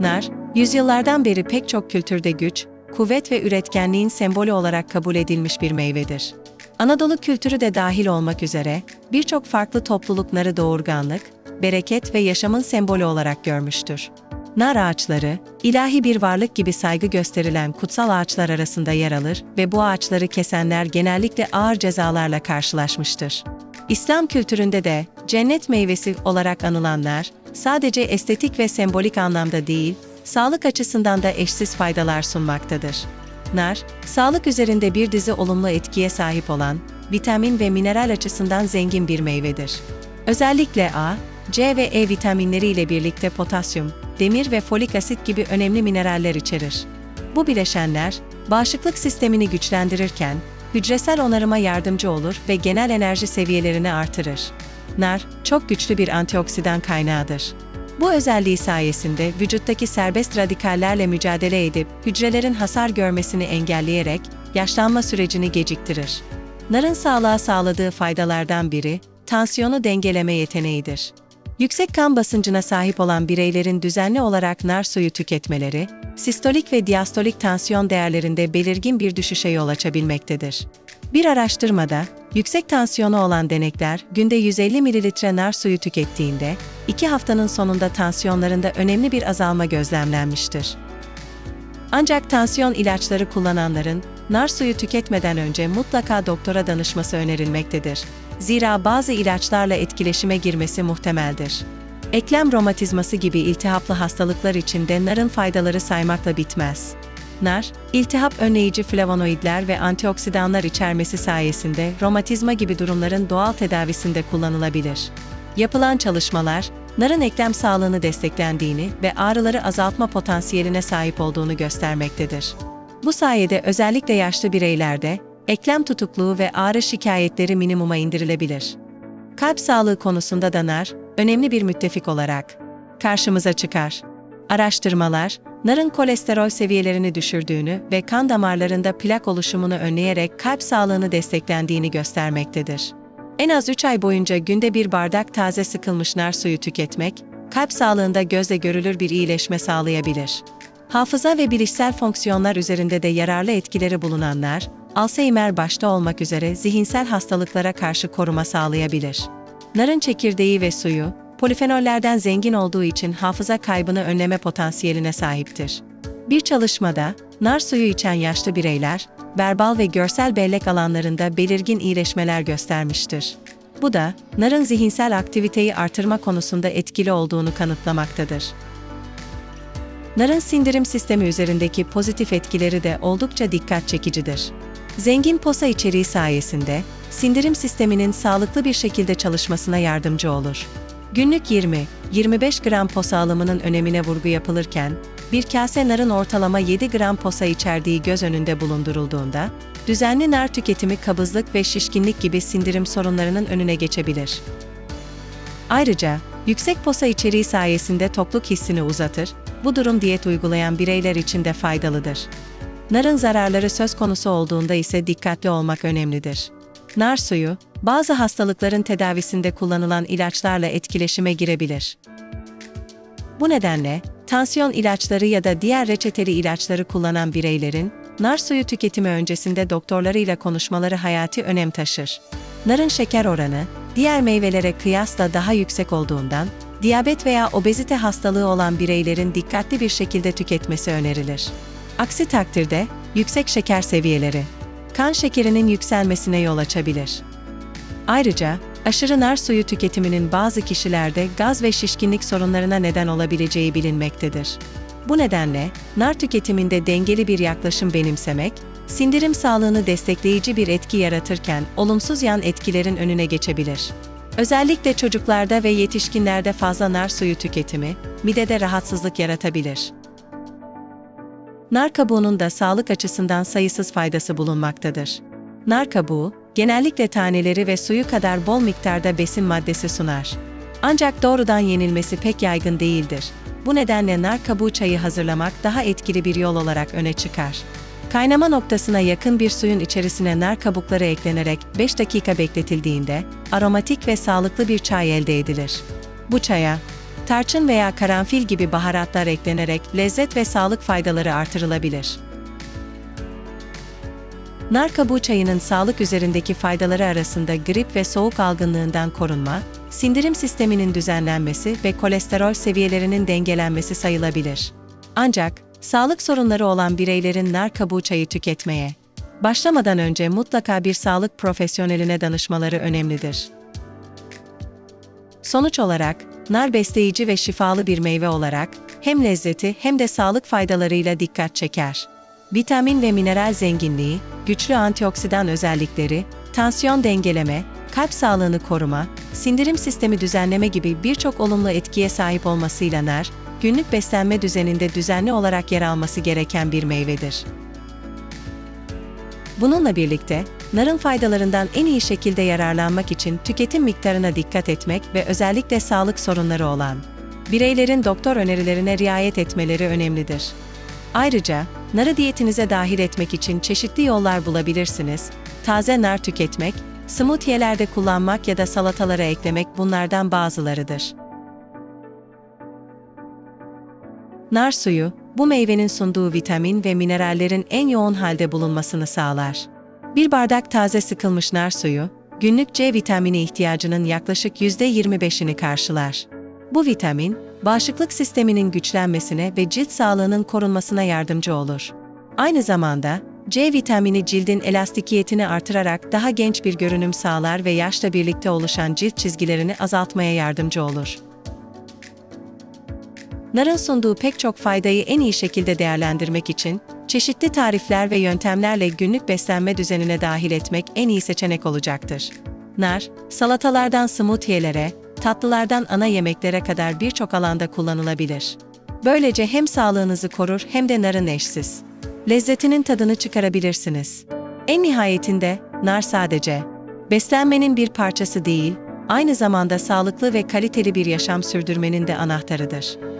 Nar, yüzyıllardan beri pek çok kültürde güç, kuvvet ve üretkenliğin sembolü olarak kabul edilmiş bir meyvedir. Anadolu kültürü de dahil olmak üzere birçok farklı topluluk narı doğurganlık, bereket ve yaşamın sembolü olarak görmüştür. Nar ağaçları, ilahi bir varlık gibi saygı gösterilen kutsal ağaçlar arasında yer alır ve bu ağaçları kesenler genellikle ağır cezalarla karşılaşmıştır. İslam kültüründe de cennet meyvesi olarak anılanlar, sadece estetik ve sembolik anlamda değil, sağlık açısından da eşsiz faydalar sunmaktadır. Nar, sağlık üzerinde bir dizi olumlu etkiye sahip olan, vitamin ve mineral açısından zengin bir meyvedir. Özellikle A, C ve E vitaminleri ile birlikte potasyum, demir ve folik asit gibi önemli mineraller içerir. Bu bileşenler, bağışıklık sistemini güçlendirirken, hücresel onarıma yardımcı olur ve genel enerji seviyelerini artırır. Nar, çok güçlü bir antioksidan kaynağıdır. Bu özelliği sayesinde vücuttaki serbest radikallerle mücadele edip hücrelerin hasar görmesini engelleyerek yaşlanma sürecini geciktirir. Narın sağlığa sağladığı faydalardan biri, tansiyonu dengeleme yeteneğidir. Yüksek kan basıncına sahip olan bireylerin düzenli olarak nar suyu tüketmeleri, sistolik ve diastolik tansiyon değerlerinde belirgin bir düşüşe yol açabilmektedir. Bir araştırmada, yüksek tansiyonu olan denekler günde 150 mililitre nar suyu tükettiğinde, 2 haftanın sonunda tansiyonlarında önemli bir azalma gözlemlenmiştir. Ancak tansiyon ilaçları kullananların nar suyu tüketmeden önce mutlaka doktora danışması önerilmektedir. Zira bazı ilaçlarla etkileşime girmesi muhtemeldir. Eklem romatizması gibi iltihaplı hastalıklar için de narın faydaları saymakla bitmez. Nar, iltihap önleyici flavonoidler ve antioksidanlar içermesi sayesinde romatizma gibi durumların doğal tedavisinde kullanılabilir. Yapılan çalışmalar, narın eklem sağlığını desteklendiğini ve ağrıları azaltma potansiyeline sahip olduğunu göstermektedir. Bu sayede özellikle yaşlı bireylerde eklem tutukluğu ve ağrı şikayetleri minimuma indirilebilir. Kalp sağlığı konusunda da nar, önemli bir müttefik olarak karşımıza çıkar. Araştırmalar, narın kolesterol seviyelerini düşürdüğünü ve kan damarlarında plak oluşumunu önleyerek kalp sağlığını desteklendiğini göstermektedir. En az 3 ay boyunca günde bir bardak taze sıkılmış nar suyu tüketmek, kalp sağlığında gözle görülür bir iyileşme sağlayabilir. Hafıza ve bilişsel fonksiyonlar üzerinde de yararlı etkileri bulunanlar, Alzheimer başta olmak üzere zihinsel hastalıklara karşı koruma sağlayabilir. Narın çekirdeği ve suyu, polifenollerden zengin olduğu için hafıza kaybını önleme potansiyeline sahiptir. Bir çalışmada, nar suyu içen yaşlı bireyler, verbal ve görsel bellek alanlarında belirgin iyileşmeler göstermiştir. Bu da, narın zihinsel aktiviteyi artırma konusunda etkili olduğunu kanıtlamaktadır. Narın sindirim sistemi üzerindeki pozitif etkileri de oldukça dikkat çekicidir. Zengin posa içeriği sayesinde, sindirim sisteminin sağlıklı bir şekilde çalışmasına yardımcı olur. Günlük 20-25 gram posa alımının önemine vurgu yapılırken, bir kase narın ortalama 7 gram posa içerdiği göz önünde bulundurulduğunda, düzenli nar tüketimi kabızlık ve şişkinlik gibi sindirim sorunlarının önüne geçebilir. Ayrıca, yüksek posa içeriği sayesinde tokluk hissini uzatır, bu durum diyet uygulayan bireyler için de faydalıdır. Narın zararları söz konusu olduğunda ise dikkatli olmak önemlidir. Nar suyu, bazı hastalıkların tedavisinde kullanılan ilaçlarla etkileşime girebilir. Bu nedenle, tansiyon ilaçları ya da diğer reçeteli ilaçları kullanan bireylerin, nar suyu tüketimi öncesinde doktorlarıyla konuşmaları hayati önem taşır. Narın şeker oranı, diğer meyvelere kıyasla daha yüksek olduğundan, diyabet veya obezite hastalığı olan bireylerin dikkatli bir şekilde tüketmesi önerilir. Aksi takdirde, yüksek şeker seviyeleri, kan şekerinin yükselmesine yol açabilir. Ayrıca, aşırı nar suyu tüketiminin bazı kişilerde gaz ve şişkinlik sorunlarına neden olabileceği bilinmektedir. Bu nedenle, nar tüketiminde dengeli bir yaklaşım benimsemek, sindirim sağlığını destekleyici bir etki yaratırken olumsuz yan etkilerin önüne geçebilir. Özellikle çocuklarda ve yetişkinlerde fazla nar suyu tüketimi, midede rahatsızlık yaratabilir. Nar kabuğunun da sağlık açısından sayısız faydası bulunmaktadır. Nar kabuğu, genellikle taneleri ve suyu kadar bol miktarda besin maddesi sunar. Ancak doğrudan yenilmesi pek yaygın değildir. Bu nedenle nar kabuğu çayı hazırlamak daha etkili bir yol olarak öne çıkar. Kaynama noktasına yakın bir suyun içerisine nar kabukları eklenerek 5 dakika bekletildiğinde aromatik ve sağlıklı bir çay elde edilir. Bu çaya tarçın veya karanfil gibi baharatlar eklenerek lezzet ve sağlık faydaları artırılabilir. Nar kabuğu çayının sağlık üzerindeki faydaları arasında grip ve soğuk algınlığından korunma, sindirim sisteminin düzenlenmesi ve kolesterol seviyelerinin dengelenmesi sayılabilir. Ancak, sağlık sorunları olan bireylerin nar kabuğu çayı tüketmeye, başlamadan önce mutlaka bir sağlık profesyoneline danışmaları önemlidir. Sonuç olarak, nar besleyici ve şifalı bir meyve olarak, hem lezzeti hem de sağlık faydalarıyla dikkat çeker. Vitamin ve mineral zenginliği, güçlü antioksidan özellikleri, tansiyon dengeleme, kalp sağlığını koruma, sindirim sistemi düzenleme gibi birçok olumlu etkiye sahip olmasıyla nar, günlük beslenme düzeninde düzenli olarak yer alması gereken bir meyvedir. Bununla birlikte, narın faydalarından en iyi şekilde yararlanmak için tüketim miktarına dikkat etmek ve özellikle sağlık sorunları olan bireylerin doktor önerilerine riayet etmeleri önemlidir. Ayrıca, narı diyetinize dahil etmek için çeşitli yollar bulabilirsiniz. Taze nar tüketmek, smoothie'lerde kullanmak ya da salatalara eklemek bunlardan bazılarıdır. Nar suyu, bu meyvenin sunduğu vitamin ve minerallerin en yoğun halde bulunmasını sağlar. Bir bardak taze sıkılmış nar suyu, günlük C vitamini ihtiyacının yaklaşık %25'ini karşılar. Bu vitamin, bağışıklık sisteminin güçlenmesine ve cilt sağlığının korunmasına yardımcı olur. Aynı zamanda, C vitamini cildin elastikiyetini artırarak daha genç bir görünüm sağlar ve yaşla birlikte oluşan cilt çizgilerini azaltmaya yardımcı olur. Narın sunduğu pek çok faydayı en iyi şekilde değerlendirmek için, çeşitli tarifler ve yöntemlerle günlük beslenme düzenine dahil etmek en iyi seçenek olacaktır. Nar, salatalardan smoothie'lere, tatlılardan ana yemeklere kadar birçok alanda kullanılabilir. Böylece hem sağlığınızı korur hem de narın eşsiz. Lezzetinin tadını çıkarabilirsiniz. En nihayetinde, nar sadece beslenmenin bir parçası değil, aynı zamanda sağlıklı ve kaliteli bir yaşam sürdürmenin de anahtarıdır.